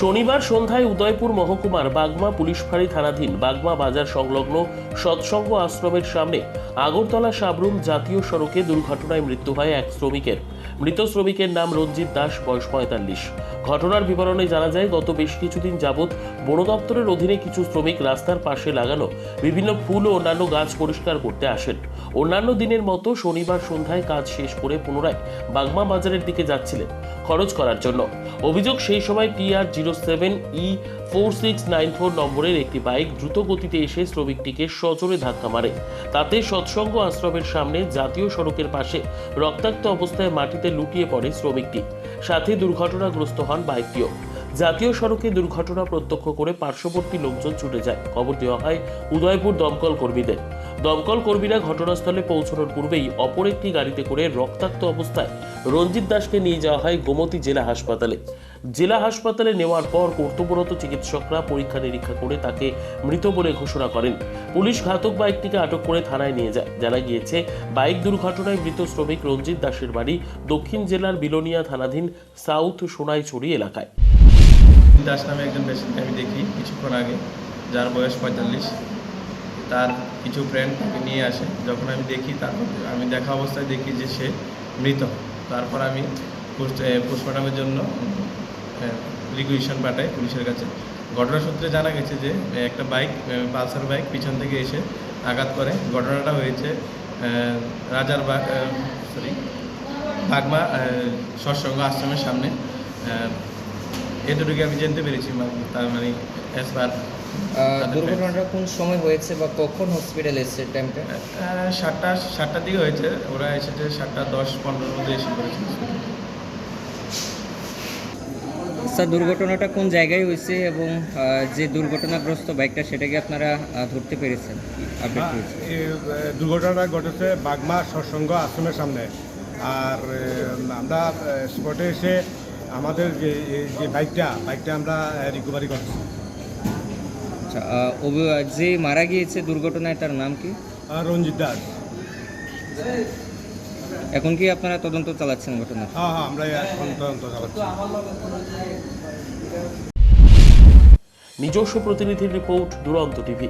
শনিবার সন্ধ্যায় উদয়পুর মহকুমার বাগমা পুলিশ ফাঁড়ি থানাধীন বাগমা বাজার সংলগ্ন সৎসঙ্গ আশ্রমের সামনে আগরতলা সাবরুম জাতীয় সড়কে দুর্ঘটনায় মৃত্যু হয় এক শ্রমিকের। মৃত শ্রমিকের নাম রঞ্জিত দাস, বয়স পঁয়তাল্লিশ। ঘটনার বিবরণে জানা যায়, গত বেশ কিছুদিন যাবৎ বন দপ্তরের অধীনে কিছু শ্রমিক রাস্তার পাশে লাগানো বিভিন্ন ফুল ও অন্যান্য গাছ পরিষ্কার করতে আসেন। অন্যান্য দিনের মতো শনিবার সন্ধ্যায় কাজ শেষ করে পুনরায় বাগমা বাজারের দিকে যাচ্ছিলেন খরচ করার জন্য। অভিযোগ সেই সময় TR zero seven E four six nine four নম্বরের একটি বাইক দ্রুত গতিতে এসে শ্রমিকটিকে সজোরে ধাক্কা মারে। তাতে সৎসঙ্গ আশ্রমের সামনে জাতীয় সড়কের পাশে রক্তাক্ত অবস্থায় মাটিতে লুটিয়ে পড়ে শ্রমিকটি। সাথে দুর্ঘটনাগ্রস্ত হন বাইকটিও। জাতীয় সড়কে দুর্ঘটনা প্রত্যক্ষ করে পার্শ্ববর্তী লোকজন ছুটে যায়। খবর দেওয়া হয়, উদয়পুর দমকল কর্মীদের। দমকল কর্মীরা ঘটনাস্থলে পৌঁছানোর পূর্বেই অপর একটি গাড়িতে করে রক্তাক্ত অবস্থায় রঞ্জিত দাসকে নিয়ে যাওয়া হয় গোমতী জেলা হাসপাতালে। জেলা হাসপাতালে নেওয়ার পর কর্তব্যরত চিকিৎসকরা পরীক্ষা নিরীক্ষা করে তাকে মৃত বলে ঘোষণা করেন। পুলিশ ঘাতক বাইকটিকে আটক করে থানায় নিয়ে যায়। জানা গিয়েছে, বাইক দুর্ঘটনায় মৃত শ্রমিক রঞ্জিত দাসের বাড়ি দক্ষিণ জেলার বিলোনিয়া থানাধীন সাউথ সোনাইছড়ি এলাকায়। দাস নামে একজন পেশেন্টকে আমি দেখি কিছুক্ষণ আগে, যার বয়স পঁয়তাল্লিশ। তার কিছু ফ্রেন্ড তাকে নিয়ে আসে। যখন আমি দেখি তারপর আমি দেখা অবস্থায় দেখি যে সে মৃত। তারপর আমি পোস্টমর্টমের জন্য রিকুইশন পাঠাই পুলিশের কাছে। ঘটনা সূত্রে জানা গেছে যে একটা বাইক পালসার বাইক পিছন থেকে এসে আঘাত করে। ঘটনাটা হয়েছে রাজার বাগ সরি বাগমা সৎসঙ্গ আশ্রমের সামনে। এতটুকু আমি জানতে পেরেছি মানে তার মানে অ্যাজ পার দুর্ঘটনাটা কোন সময় হয়েছে বা কখন হসপিটাল এসেছে টাইমটা সাতটা সাতটার দিকে হয়েছে। ওরা এসেছে সাতটা দশ পনেরোর মধ্যে এসে পড়েছে। স্যার দুর্ঘটনাটা কোন জায়গায় হয়েছে এবং যে দুর্ঘটনাগ্রস্ত বাইকটা সেটাকে আপনারা ধরতে পেরেছেন? দুর্ঘটনাটা ঘটেছে বাগমা সৎসঙ্গ আশ্রমের সামনে। আর আমরা স্পটে এসে আমাদের যে যে বাইকটা বাইকটা আমরা রিকভারি করছি। আচ্ছা অভি- যে মারা গিয়েছে দুর্ঘটনায় তার নাম কি? রঞ্জিত দাস। এখন কি আপনারা তদন্ত চালাচ্ছেন ঘটনা? হ্যাঁ হ্যাঁ আমরা এখন তদন্ত চালাচ্ছি। নিজস্ব প্রতিনিধির রিপোর্ট দুরন্ত টিভি।